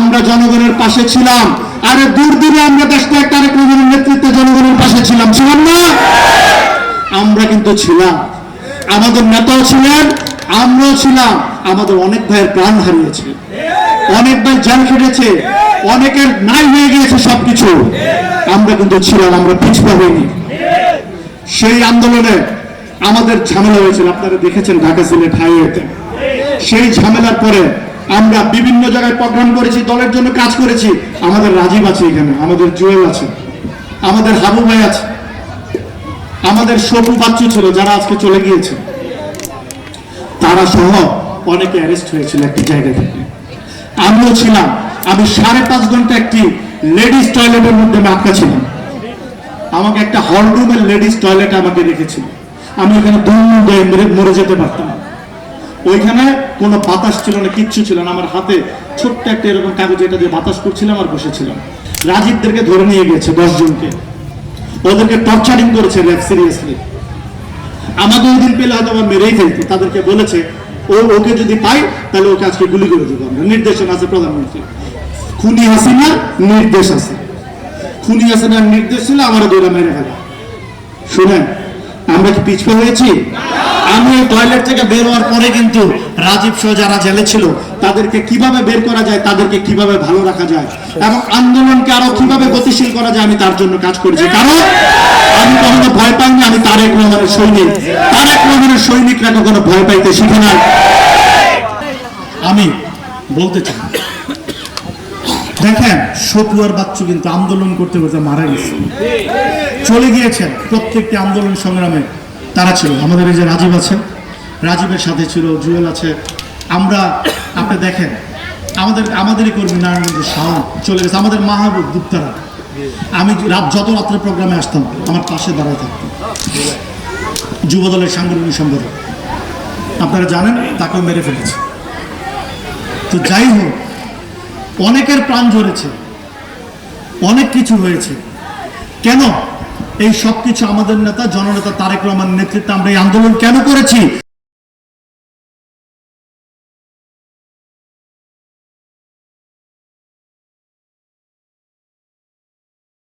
আমরা জনগণের পাশে ছিলাম। আরে দূর দূরে আমরা তারেক রহমানের নেতৃত্বে জনগণের পাশে ছিলাম। ছিলাম না? আমরা কিন্তু ছিলাম। আমাদের নেতাও ছিলেন, আমরাও ছিলাম। আমাদের অনেক ভাইয়ের প্রাণ হারিয়েছে। অনেক ভাই জেল খেটেছে। অনেকের নাই হয়ে গিয়েছে সবকিছু। আমরা কিন্তু ছিলাম, আমরা পিছপা হইনি। সেই আন্দোলনে আমাদের ঝামেলা হয়েছিল। আপনারা দেখেছেন ঢাকা সিলেট হাইওয়েতে। সেই ঝামেলার পরে আমরা বিভিন্ন জায়গায় প্রোগ্রাম করেছি, দলের জন্য কাজ করেছি। আমাদের রাজীব আছে এখানে, আমাদের জুয়েল আছে, আমাদের হাবু ভাই আছে, আমাদের সপু বাচ্চু ছিল যারা আজকে চলে গিয়েছে। তারা সহ অনেকে অ্যারেস্ট হয়েছিল একটি জায়গা থেকে। আমিও ছিলাম, আমি সাড়ে পাঁচ ঘণ্টা একটি লেডিস টয়লেটের মধ্যে আটকা ছিলাম আমাকে একটা হল রুমের লেডিস টয়লেট আমাকে রেখেছিল। আমি ওখানে দুম মরে যেতে পারতাম। ওইখানে কোনো বাতাস ছিল না, কিচ্ছু ছিল না। আমার হাতে ছোট্ট একটা এরকম কাগজ, এটা দিয়ে বাতাস করছিলাম আর বসেছিলাম। রাজীবদেরকে ধরে নিয়ে গেছে দশ জনকে। ওদেরকে টর্চারিং করেছে র্যাব সিরিয়াসলি আমাদের ওই দিন পেলে হয়তো আমরা মেরেই ফেলতো। তাদেরকে বলেছে, ও, ওকে যদি পাই, তাহলে ওকে আজকে গুলি করে দেবো আমরা। নির্দেশন আছে প্রধানমন্ত্রী। খুনি হাসিনার নির্দেশ আছে। খুনি হাসিনার নির্দেশ ছিল, আমার দৌড়া মেরে ফেলা। শুনেন, আমরা কি পিছপা হয়েছি? আমি টয়লেট থেকে বের হওয়ার পরে কিন্তু রাজীব সহ যারা জেলে ছিল, তাদেরকে কীভাবে বের করা যায়, তাদেরকে কীভাবে ভালো রাখা যায় এবং আন্দোলনকে আরও কীভাবে গতিশীল করা যায়, আমি তার জন্য কাজ করেছি। কারণ আমি কখনো ভয় পাইনি, আমি তারেক রহমানের সৈনিক। তার তারেক রহমানের সৈনিকরা কখনো ভয় পাইতে শিখে নাই। আমি বলতে চাই, দেখেন সপুয়ার বাচ্চু কিন্তু আন্দোলন করতে করতে মারা গেছে। চলে গিয়েছেন প্রত্যেকটি আন্দোলন সংগ্রামে। তারা ছিল, আমাদের এই যে রাজীব আছে, রাজীবের সাথে ছিল, জুয়েল আছে। আমরা, আপনি দেখেন, আমাদের, আমাদেরই কর্মী নারায়ণগঞ্জ শাহ চলে গেছে, আমাদের মাহবুব গুপ্তারা। আমি রাত, যত রাত্রে প্রোগ্রামে আসতাম, আমার পাশে দাঁড়ায় থাকতাম যুব দলের সাংগঠনিক সম্পাদক। আপনারা জানেন, তাকেও মেরে ফেলেছে। তো যাই হোক, অনেকের প্রাণ ঝরেছে, অনেক কিছু হয়েছে। কেন? এই সবকিছু আমাদের নেতা জননেতা তারেক রহমান নেতৃত্বে আমরা এই আন্দোলন কেন করেছি?